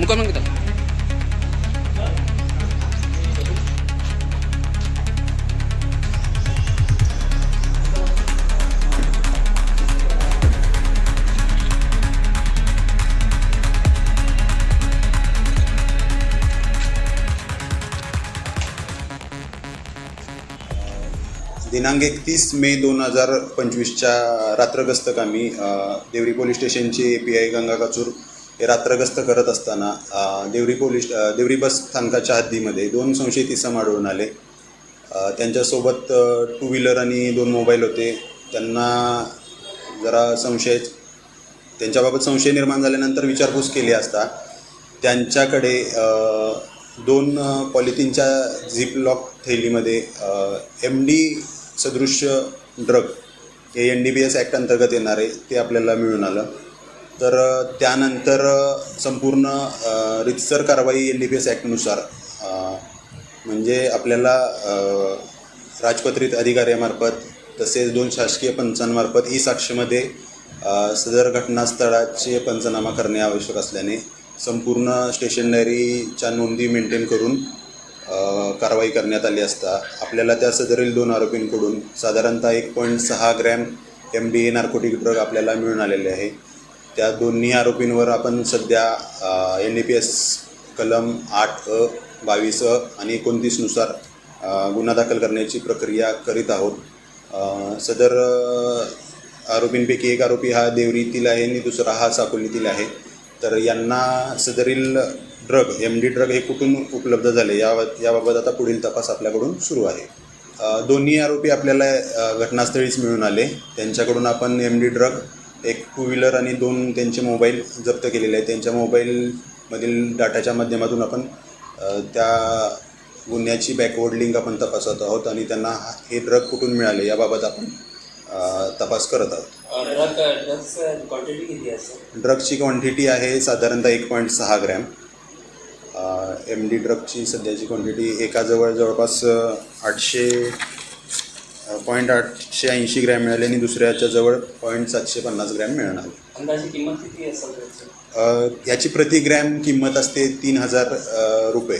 मुकाम किती दिनांक एकतीस मे दोन हजार पंचवीसच्या रात्रगस्तक आम्ही देवरी पोलीस स्टेशनचे ए पी आय गंगाकाचूर हे रात्रगस्त करत असताना देवरी पोलीस देवरी बस स्थानकाच्या हद्दीमध्ये दोन संशयित इसम आढळून आले. त्यांच्यासोबत टू व्हीलर आणि दोन मोबाईल होते. त्यांना जरा संशय त्यांच्याबाबत संशय निर्माण झाल्यानंतर विचारपूस केली असता त्यांच्याकडे दोन पॉलिथिनच्या झिप लॉक थैलीमध्ये एम डी सदृश्य ड्रग हे N D B S act अंतर्गत येणारे ते आपल्याला मिळून आलं. तर त्यानंतर संपूर्ण रितसर कारवाई एन डी बी एस ॲक्टनुसार म्हणजे आपल्याला राजपत्रित अधिकाऱ्यामार्फत तसेच दोन शासकीय पंचांमार्फत ई साक्षीमध्ये सदर घटनास्थळाचे पंचनामा करणे आवश्यक असल्याने संपूर्ण स्टेशनरीच्या नोंदी मेंटेन करून कारवाई करण्यात आली असता आपल्याला त्या सदरील दोन आरोपींकडून साधारणतः एक पॉईंट सहा gram M D A narcotic drug आपल्याला मिळून आलेले आहे. त्या दोन्ही आरोपींवर आपण सध्या एन डी पी एस कलम आठ अ बावीस अ आणि एकोणतीसनुसार गुन्हा दाखल करण्याची प्रक्रिया करीत आहोत. सदर आरोपींपैकी एक आरोपी हा देवरीतील आहे आणि दुसरा हा साकोलीतील आहे. तर यांना सदरील ड्रग एम डी ड्रग हे कुठून उपलब्ध झाले या याबाबत आता पुढील तपास आपल्याकडून सुरू आहे. दोन्ही आरोपी आपल्याला घटनास्थळीच मिळून आले. त्यांच्याकडून आपण एम डी ड्रग एक टू व्हीलर आणि दोन त्यांचे मोबाईल जप्त केलेले आहेत. त्यांच्या मोबाईलमधील डाटाच्या माध्यमातून आपण त्या गुन्ह्याची बॅकवर्ड लिंक आपण तपासत आहोत आणि त्यांना हा- हे ड्रग कुठून मिळाले याबाबत आपण तपास करत आहोत. ड्रगची क्वांटिटी आहे साधारणतः एक पॉईंट सहा ग्रॅम एम डी ड्रगची सध्याची क्वांटिटी एकाजवळ जवळपास अ, आठशे पॉईंट आठशे ऐंशी ग्रॅम मिळाले आणि दुसऱ्याच्या जवळ पॉईंट सातशे पन्नास ग्रॅम मिळणार. अंदाजे किंमत किती असेल त्याची अ, याची प्रति ग्रॅम किंमत असते तीन हजार रुपये.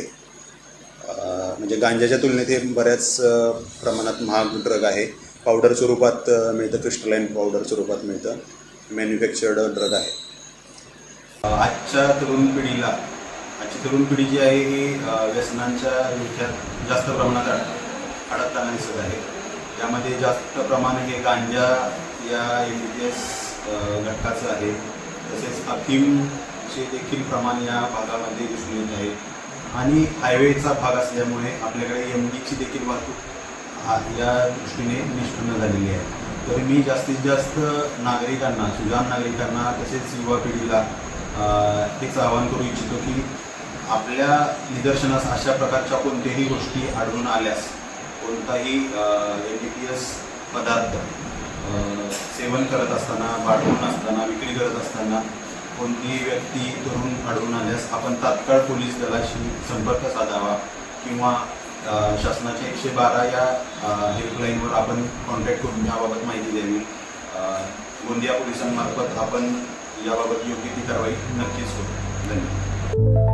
म्हणजे गांजाच्या तुलनेत हे बऱ्याच प्रमाणात महाग ड्रग आहे. पावडर स्वरूपात मिळतं क्रिस्टलाईन पावडर स्वरूपात मिळतं. मॅन्युफॅक्चर्ड ड्रग आहे. आजच्या तरुण पिढीला आजची तरुण पिढी जी आहे ही व्यसनांच्या जास्त प्रमाणात अड अडकताना दिसत आहे. यामध्ये जास्त प्रमाण हे गांजा या एम बी पी एस घटकाचं आहे. तसेच अफीमचे देखील प्रमाण या भागामध्ये दिसून येत आहे. आणि हायवेचा भाग असल्यामुळे आपल्याकडे एम डीची देखील वाहतूक हा या दृष्टीने निष्पन्न झालेली आहे. तर मी जास्तीत जास्त नागरिकांना सुजान नागरिकांना तसेच युवा पिढीला हेच आवाहन करू इच्छितो की आपल्या निदर्शनास अशा प्रकारच्या कोणत्याही गोष्टी आढळून आल्यास कोणताही एम बी पी एस पदार्थ सेवन करत असताना बाळगून असताना विक्री करत असताना कोणतीही व्यक्ती तरुण आढळून आल्यास आपण तात्काळ पोलीस दलाशी संपर्क साधावा किंवा शासनाच्या एकशे बारा या हेल्पलाईनवर आपण कॉन्टॅक्ट करून याबाबत माहिती द्यावी. गोंदिया पोलिसांमार्फत आपण याबाबत योग्य ती कारवाई नक्कीच करू धन्यवाद.